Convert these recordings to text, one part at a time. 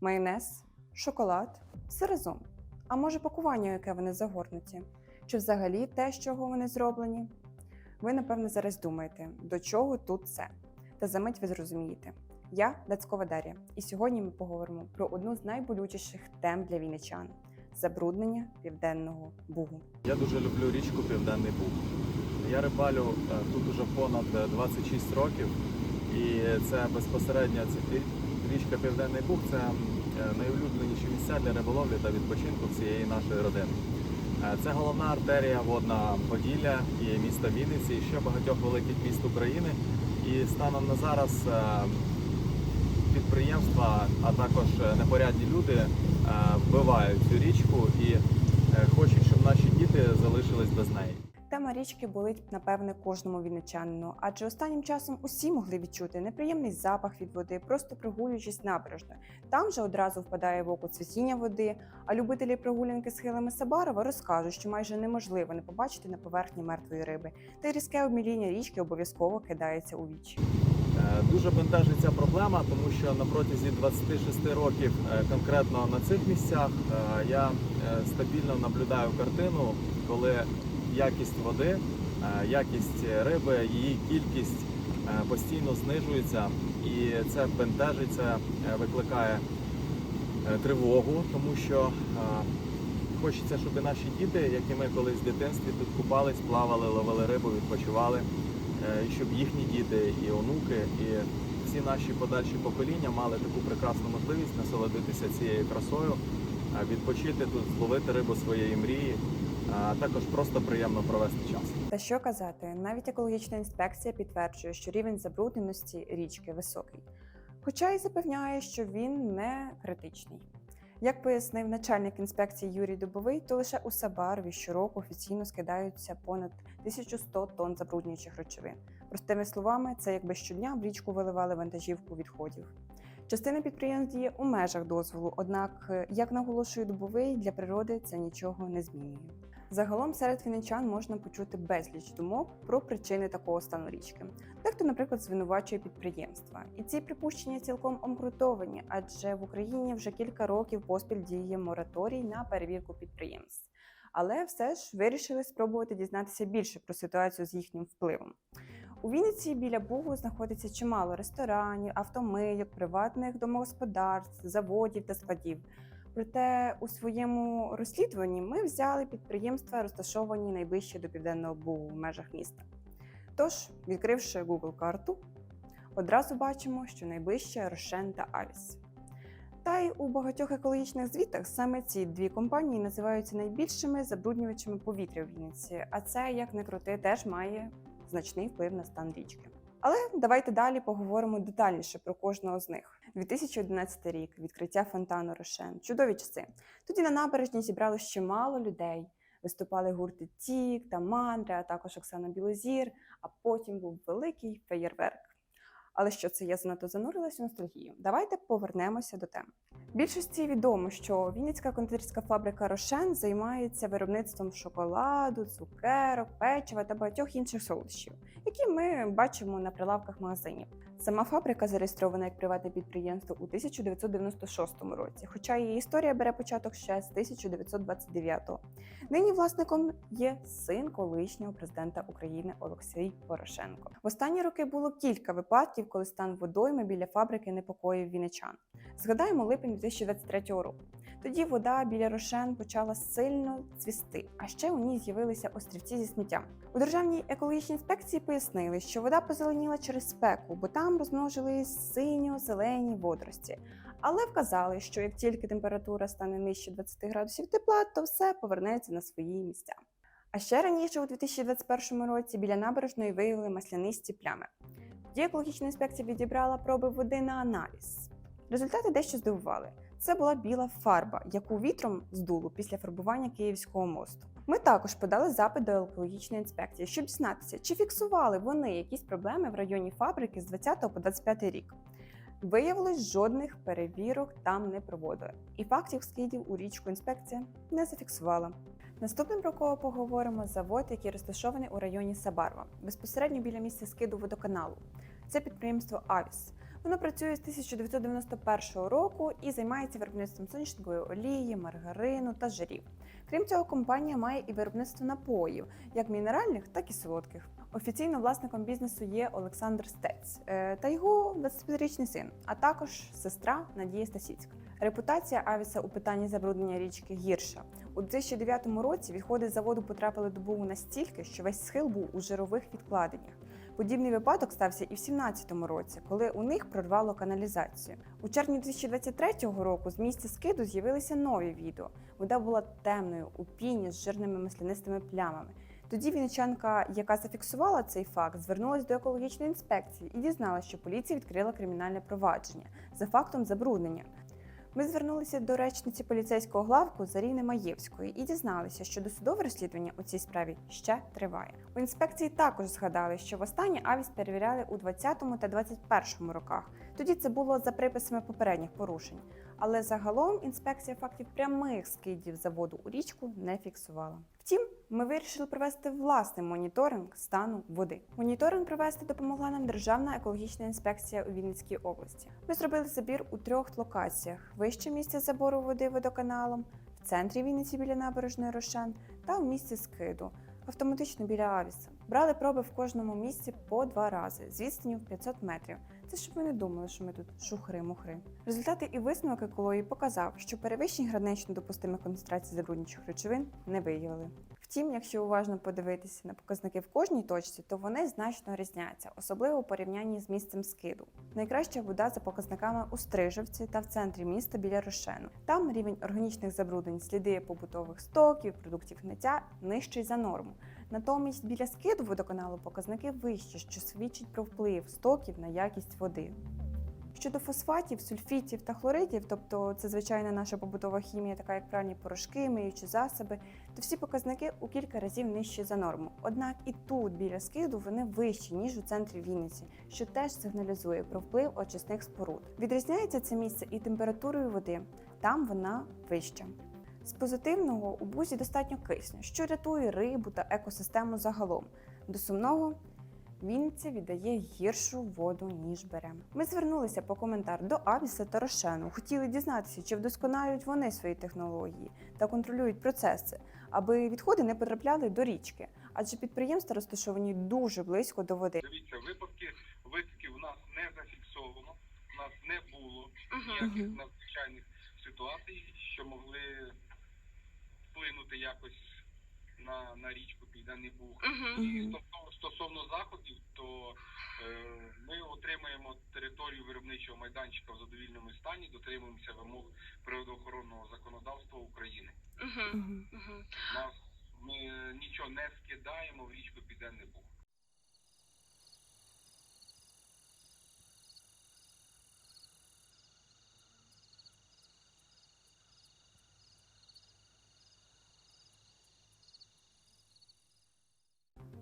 майонез, шоколад, все разом. А може пакування, яке вони загорнуті? Чи взагалі те, з чого вони зроблені? Ви, напевно, зараз думаєте, до чого тут це? Та за мить ви зрозумієте. Я Дацькова Дар'я, і сьогодні ми поговоримо про одну з найболючіших тем для вінничан забруднення південного бугу. Я дуже люблю річку Південний Буг. Я рибалю е, тут уже понад е, 26 років, і це безпосередньо це рі- річка Південний Буг це е, найулюбленіші місця для риболовлі та відпочинку всієї нашої родини. Е, Це головна артерія водна Поділля і міста Вінниці, і ще багатьох великих міст України. І станом на зараз е, підприємства, а також непорядні люди вбивають цю річку і хочуть, щоб наші діти залишились без неї. Тема річки болить, напевне, кожному вінничанину, адже останнім часом усі могли відчути неприємний запах від води, просто прогулюючись набережною. Там же одразу впадає в око цвітіння води. А любителі прогулянки схилами Сабарова розкажуть, що майже неможливо не побачити на поверхні мертвої риби, та й різке обміління річки обов'язково кидається у вічі. Е, Дуже бентежить ця проблема, тому що на протязі 26 років е, конкретно на цих місцях е, я стабільно наблюдаю картину, коли якість води, е, якість риби, її кількість е, постійно знижується, і це бентежить, е, викликає тривогу, тому що хочеться, щоб наші діти, як і ми колись в дитинстві, тут купались, плавали, ловили рибу, відпочивали. І щоб їхні діти і онуки, і всі наші подальші покоління мали таку прекрасну можливість насолодитися цією красою, відпочити тут, зловити рибу своєї мрії, а також просто приємно провести час. Та що казати, навіть екологічна інспекція підтверджує, що рівень забрудненості річки високий, хоча й запевняє, що він не критичний. Як пояснив начальник інспекції Юрій Дубовий, то лише у Сабарові щороку офіційно скидаються понад 1100 тонн забруднюючих речовин. Простими словами, це якби щодня в річку виливали вантажівку відходів. Частина підприємств діє у межах дозволу, однак, як наголошує Дубовий, для природи це нічого не змінює. Загалом серед вінничан можна почути безліч думок про причини такого стану річки. Дехто, наприклад, звинувачує підприємства, і ці припущення цілком обґрунтовані, адже в Україні вже кілька років поспіль діє мораторій на перевірку підприємств. Але все ж вирішили спробувати дізнатися більше про ситуацію з їхнім впливом. У Вінниці біля Бугу знаходиться чимало ресторанів, автомийок, приватних домогосподарств, заводів та складів. Проте у своєму розслідуванні ми взяли підприємства, розташовані найближче до південного бугу в межах міста. Тож, відкривши Google карту, одразу бачимо, що найближче Рошен та Авіс. Та й у багатьох екологічних звітах саме ці дві компанії називаються найбільшими забруднювачами повітря в Вінниці, а це, як не крути, теж має значний вплив на стан річки. Але давайте далі поговоримо детальніше про кожного з них. 2011 рік відкриття фонтану Рошен. Чудові часи. Тоді на набережні зібралось чимало людей. Виступали гурти Тік та Мандра, а також Оксана Білозір. А потім був великий феєрверк. Але що це я занадто занурилась у ностальгію? Давайте повернемося до теми. Більшості відомо, що Вінницька кондитерська фабрика Рошен займається виробництвом шоколаду, цукерок, печива та багатьох інших солодощів, які ми бачимо на прилавках магазинів. Сама фабрика зареєстрована як приватне підприємство у 1996 році, хоча її історія бере початок ще з 1929-го. Нині власником є син колишнього президента України Олексій Порошенко. В останні роки було кілька випадків, коли стан водойми біля фабрики непокоїв вінничан. Згадаємо липень 2023 року. Тоді вода біля рошен почала сильно цвісти, а ще у ній з'явилися острівці зі сміттям. У державній екологічній інспекції пояснили, що вода позеленіла через спеку, бо там розмножились синьо-зелені водорості. Але вказали, що як тільки температура стане нижче 20 градусів тепла, то все повернеться на свої місця. А ще раніше, у 2021 році, біля набережної виявили маслянисті плями. Тоді екологічна інспекція відібрала проби води на аналіз. Результати дещо здивували. Це була біла фарба, яку вітром здуло після фарбування Київського мосту. Ми також подали запит до екологічної інспекції, щоб дізнатися, чи фіксували вони якісь проблеми в районі фабрики з 20 по 25 рік. Виявилось, жодних перевірок там не проводили, і фактів скидів у річку інспекція не зафіксувала. Наступним про поговоримо завод, який розташований у районі Сабарва, безпосередньо біля місця скиду водоканалу. Це підприємство Авіс. Воно працює з 1991 року і займається виробництвом соняшникової олії, маргарину та жирів. Крім цього, компанія має і виробництво напоїв, як мінеральних, так і солодких. Офіційно власником бізнесу є Олександр Стець е, та його 25-річний син, а також сестра Надія Стасіцька. Репутація Авіса у питанні забруднення річки гірша. У 2009 році відходи з заводу потрапили до Бугу настільки, що весь схил був у жирових відкладеннях. Подібний випадок стався і в 2017 році, коли у них прорвало каналізацію. У червні 2023 року з місця скиду з'явилися нові відео. Вода була темною у піні з жирними маслянистими плямами. Тоді вінничанка, яка зафіксувала цей факт, звернулася до екологічної інспекції і дізналася, що поліція відкрила кримінальне провадження за фактом забруднення. Ми звернулися до речниці поліцейського главку Заріни Маєвської і дізналися, що досудове розслідування у цій справі ще триває. У інспекції також згадали, що востаннє авіс перевіряли у 20 та 21 роках. Тоді це було за приписами попередніх порушень. Але загалом інспекція фактів прямих скидів заводу у річку не фіксувала. Втім, ми вирішили провести власний моніторинг стану води. Моніторинг провести допомогла нам Державна екологічна інспекція у Вінницькій області. Ми зробили забір у трьох локаціях: вище місце забору води водоканалом, в центрі Вінниці біля набережної Рошен та в місці скиду. Автоматично біля Авіса. Брали проби в кожному місці по два рази з відстані в 500 метрів. Це щоб ви не думали, що ми тут шухри-мухри. Результати і висновок екології показав, що перевищень гранично допустимих концентрацій забруднюючих речовин не виявили. Втім, якщо уважно подивитися на показники в кожній точці, то вони значно різняться, особливо у порівнянні з місцем скиду. Найкраща вода за показниками у Стрижевці та в центрі міста біля Рошену. Там рівень органічних забруднень, сліди побутових стоків, продуктів гниття нижчий за норму. Натомість біля скиду водоканалу показники вищі, що свідчить про вплив стоків на якість води. Щодо фосфатів, сульфітів та хлоридів, тобто це звичайна наша побутова хімія, така як пральні порошки, миючі засоби, то всі показники у кілька разів нижчі за норму. Однак і тут біля скиду вони вищі, ніж у центрі Вінниці, що теж сигналізує про вплив очисних споруд. Відрізняється це місце і температурою води, там вона вища. З позитивного у бузі достатньо кисню, що рятує рибу та екосистему загалом. До сумного Вінниця віддає гіршу воду, ніж бере. Ми звернулися по коментар до Авіса та Рошену. Хотіли дізнатися, чи вдосконалюють вони свої технології та контролюють процеси, аби відходи не потрапляли до річки, адже підприємства розташовані дуже близько до води. Дивіться, випадки витоків у нас не зафіксовано, у нас не було ніяких надзвичайних ситуацій, що могли вплинути якось на, на річку Південний Буг. І стосовно, стосовно заходів, то е, ми отримаємо територію виробничого майданчика в задовільному стані, дотримуємося вимог природоохоронного законодавства України. Мгм. Нас ми нічого не скидаємо в річку Південний Буг.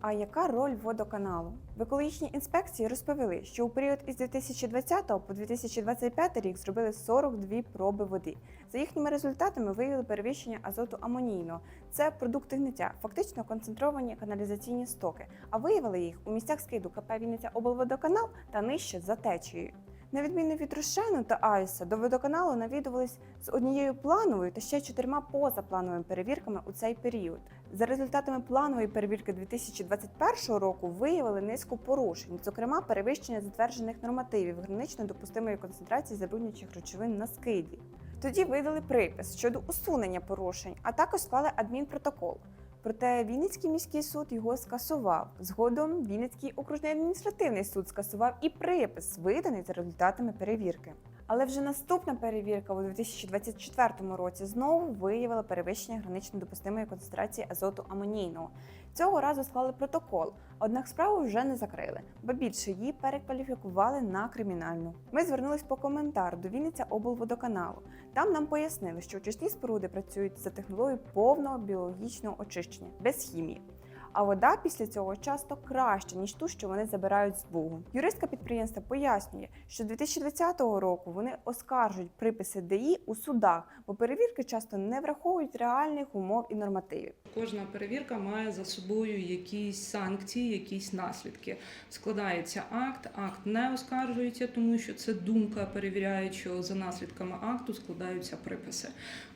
А яка роль водоканалу? В екологічній інспекції розповіли, що у період із 2020 по 2025 рік зробили 42 проби води. За їхніми результатами виявили перевищення азоту амонійного. Це продукти гниття, фактично концентровані каналізаційні стоки. А виявили їх у місцях скиду КП Вінниця облводоканал та нижче за течією. На відміну від Рошену та Айса, до водоканалу навідувались з однією плановою та ще чотирма позаплановими перевірками у цей період. За результатами планової перевірки 2021 року виявили низку порушень, зокрема перевищення затверджених нормативів гранично допустимої концентрації забруднюючих речовин на скиді. Тоді видали припис щодо усунення порушень, а також склали адмінпротокол. Проте Вінницький міський суд його скасував. Згодом Вінницький окружний адміністративний суд скасував і припис, виданий за результатами перевірки. Але вже наступна перевірка у 2024 році знову виявила перевищення гранично допустимої концентрації азоту амонійного. Цього разу склали протокол, однак справу вже не закрили, бо більше її перекваліфікували на кримінальну. Ми звернулись по коментар до Вінниця облводоканалу. Там нам пояснили, що очисні споруди працюють за технологією повного біологічного очищення без хімії. А вода після цього часто краща, ніж ту, що вони забирають з бугу. Юристка підприємства пояснює, що з 2020 року вони оскаржують приписи ДІ у судах, бо перевірки часто не враховують реальних умов і нормативів. Кожна перевірка має за собою якісь санкції, якісь наслідки. Складається акт, акт не оскаржується, тому що це думка перевіряючого за наслідками акту складаються приписи.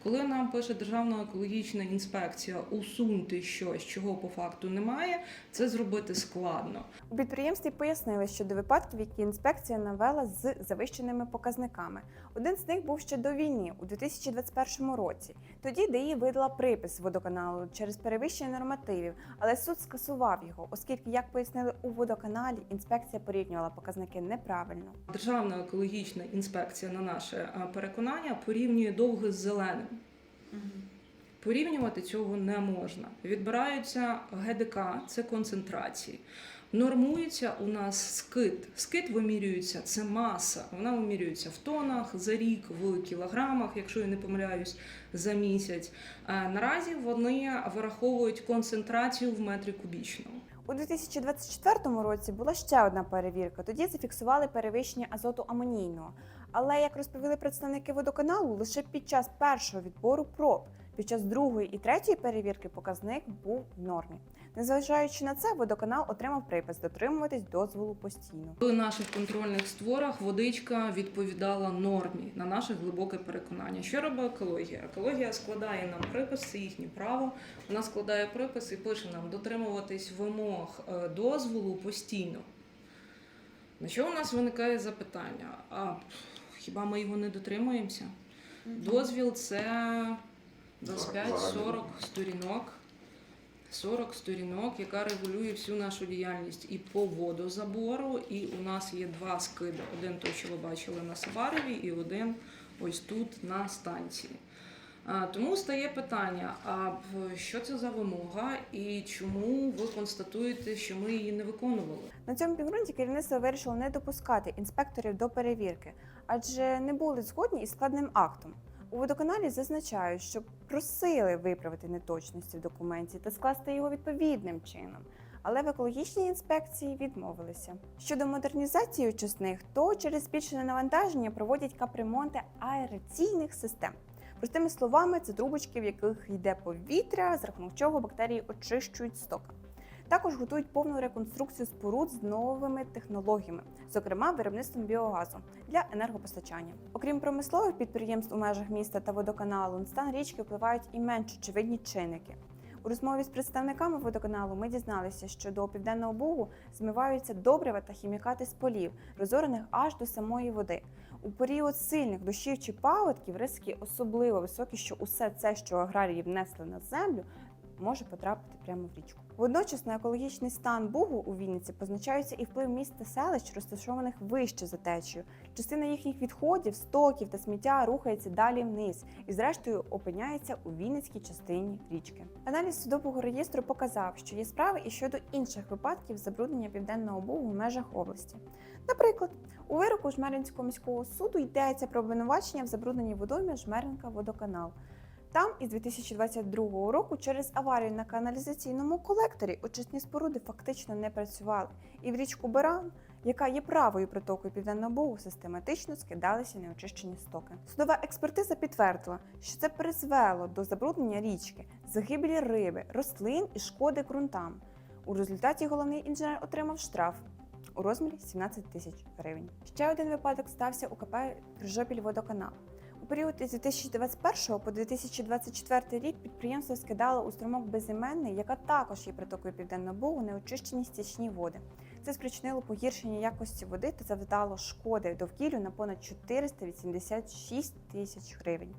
Коли нам пише Державна екологічна інспекція усунути щось, чого по факту немає, це зробити складно. У підприємстві пояснили щодо випадків, які інспекція навела з завищеними показниками. Один з них був ще до війни, у 2021 році. Тоді ДІ видала припис водоканалу через перевищення нормативів, але суд скасував його, оскільки, як пояснили у водоканалі, інспекція порівнювала показники неправильно. Державна екологічна інспекція, на наше переконання, порівнює довге з зеленим. Порівнювати цього не можна. Відбираються ГДК, це концентрації. Нормується у нас скид. Скид вимірюється, це маса. Вона вимірюється в тонах за рік, в кілограмах, якщо я не помиляюсь, за місяць. Е, Наразі вони вираховують концентрацію в метрі кубічному. У 2024 році була ще одна перевірка. Тоді зафіксували перевищення азоту амонійного. Але як розповіли представники водоканалу, лише під час першого відбору проб. Під час другої і третьої перевірки показник був в нормі. Незважаючи на це, водоканал отримав припис дотримуватись дозволу постійно. В наших контрольних створах водичка відповідала нормі на наше глибоке переконання. Що робить екологія? Екологія складає нам припис, це їхнє право. Вона складає припис і пише нам дотримуватись вимог е, дозволу постійно. На що у нас виникає запитання? А хіба ми його не дотримуємося? Дозвіл це 25-40 сторінок. 40 сторінок, яка регулює всю нашу діяльність і по водозабору. І у нас є два скиди: один той, що ви бачили на Сабарові, і один ось тут на станції. Тому стає питання: а що це за вимога, і чому ви констатуєте, що ми її не виконували? На цьому підґрунті керівництво вирішило не допускати інспекторів до перевірки, адже не були згодні із складним актом. У водоканалі зазначають, що просили виправити неточності в документі та скласти його відповідним чином. Але в екологічній інспекції відмовилися. Щодо модернізації очисних, то через збільшене навантаження проводять капремонти аераційних систем. Простими словами, це трубочки, в яких йде повітря, з рахунок чого бактерії очищують стоки. Також готують повну реконструкцію споруд з новими технологіями, зокрема виробництвом біогазу для енергопостачання. Окрім промислових підприємств у межах міста та водоканалу, на стан річки впливають і менш очевидні чинники. У розмові з представниками водоканалу ми дізналися, що до південного бугу змиваються добрива та хімікати з полів, розорених аж до самої води. У період сильних дощів чи паводків ризики особливо високі, що усе це, що аграрії внесли на землю, може потрапити прямо в річку. Водночас на екологічний стан Бугу у Вінниці позначається і вплив міст та селищ, розташованих вище за течією. Частина їхніх відходів, стоків та сміття рухається далі вниз і, зрештою, опиняється у Вінницькій частині річки. Аналіз судового реєстру показав, що є справи і щодо інших випадків забруднення південного бугу в межах області. Наприклад, у вироку Жмеринського міського суду йдеться про обвинувачення в забрудненні водойми Жмеринка водоканал. Там із 2022 року через аварію на каналізаційному колекторі очисні споруди фактично не працювали, і в річку Баран, яка є правою притокою Південного Бугу, систематично скидалися неочищені стоки. Судова експертиза підтвердила, що це призвело до забруднення річки, загибелі риби, рослин і шкоди ґрунтам. У результаті головний інженер отримав штраф у розмірі 17 тисяч гривень. Ще один випадок стався у КП Крижопіль водоканал. У період із 2021 по 2024 рік підприємство скидало у струмок безіменний, яка також є притокою Південного Бугу, неочищені стічні води. Це спричинило погіршення якості води та завдало шкоди довкіллю на понад 486 тисяч гривень.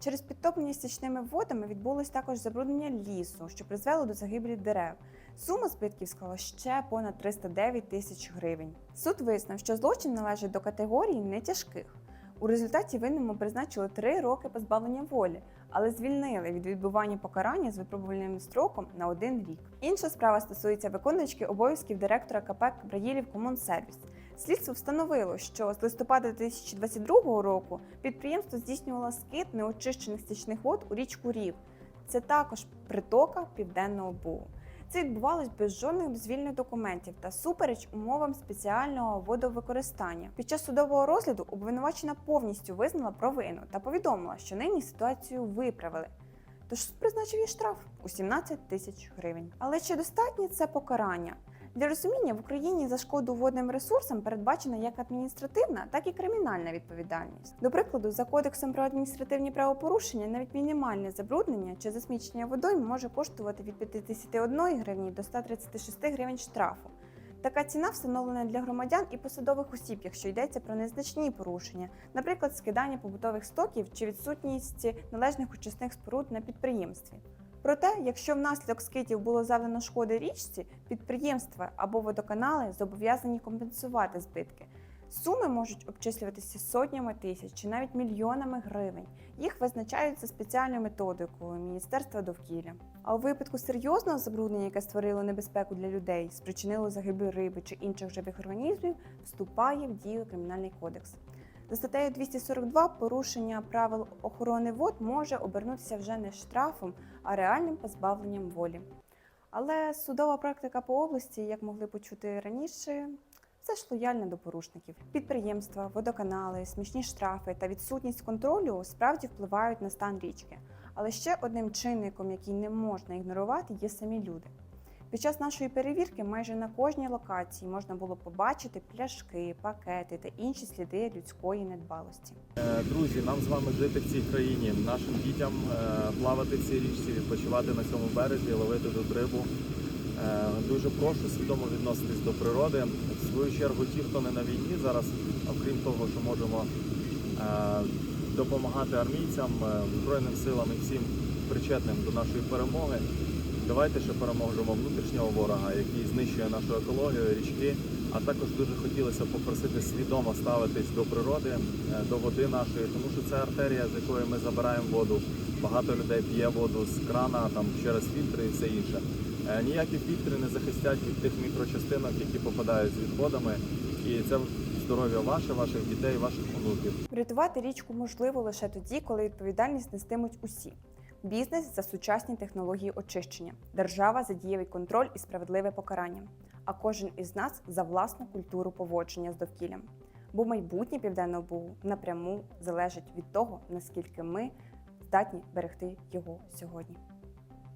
Через підтоплення стічними водами відбулось також забруднення лісу, що призвело до загибелі дерев. Сума збитків склала ще понад 309 тисяч гривень. Суд визнав, що злочин належить до категорії нетяжких. У результаті винному призначили три роки позбавлення волі, але звільнили від відбування покарання з випробувальним строком на один рік. Інша справа стосується виконувачки обов'язків директора КП Браїлів Комунсервіс. Слідство встановило, що з листопада 2022 року підприємство здійснювало скид неочищених стічних вод у річку Рів. Це також притока Південного Бугу. Це відбувалось без жодних дозвільних документів та супереч умовам спеціального водовикористання. Під час судового розгляду обвинувачена повністю визнала провину та повідомила, що нині ситуацію виправили. Тож призначив їй штраф у 17 тисяч гривень. Але чи достатнє це покарання? Для розуміння в Україні за шкоду водним ресурсам передбачена як адміністративна, так і кримінальна відповідальність. До прикладу, за кодексом про адміністративні правопорушення навіть мінімальне забруднення чи засмічення водою може коштувати від 51 гривні до 136 гривень штрафу. Така ціна встановлена для громадян і посадових осіб, якщо йдеться про незначні порушення, наприклад, скидання побутових стоків чи відсутність належних очисних споруд на підприємстві. Проте, якщо внаслідок скитів було завдано шкоди річці, підприємства або водоканали зобов'язані компенсувати збитки. Суми можуть обчислюватися сотнями тисяч чи навіть мільйонами гривень. Їх визначають за спеціальною методикою Міністерства довкілля. А у випадку серйозного забруднення, яке створило небезпеку для людей, спричинило загибель риби чи інших живих організмів, вступає в дію Кримінальний кодекс. За статтею 242 порушення правил охорони вод може обернутися вже не штрафом, а реальним позбавленням волі. Але судова практика по області, як могли почути раніше, все ж лояльна до порушників. Підприємства, водоканали, смішні штрафи та відсутність контролю справді впливають на стан річки. Але ще одним чинником, який не можна ігнорувати, є самі люди. Під час нашої перевірки майже на кожній локації можна було побачити пляшки, пакети та інші сліди людської недбалості. Е, Друзі, нам з вами жити в цій країні, нашим дітям е, плавати в цій річці, відпочивати на цьому березі, ловити тут рибу. Е, Дуже прошу свідомо відноситись до природи. В свою чергу, ті, хто не на війні зараз, окрім того, що можемо допомагати армійцям, збройним силам і всім причетним до нашої перемоги. Давайте ще переможемо внутрішнього ворога, який знищує нашу екологію, річки. А також дуже хотілося попросити свідомо ставитись до природи, е, до води нашої, тому що це артерія, з якої ми забираємо воду. Багато людей п'є воду з крана там через фільтри і все інше. Е, Ніякі фільтри не захистять від тих мікрочастинок, які попадають з відходами. І це здоров'я ваше, ваших дітей, ваших онуків. Врятувати річку можливо лише тоді, коли відповідальність нестимуть усі. Бізнес за сучасні технології очищення, держава за дієвий контроль і справедливе покарання, а кожен із нас за власну культуру поводження з довкіллям. Бо майбутнє Південного Бугу напряму залежить від того, наскільки ми здатні берегти його сьогодні.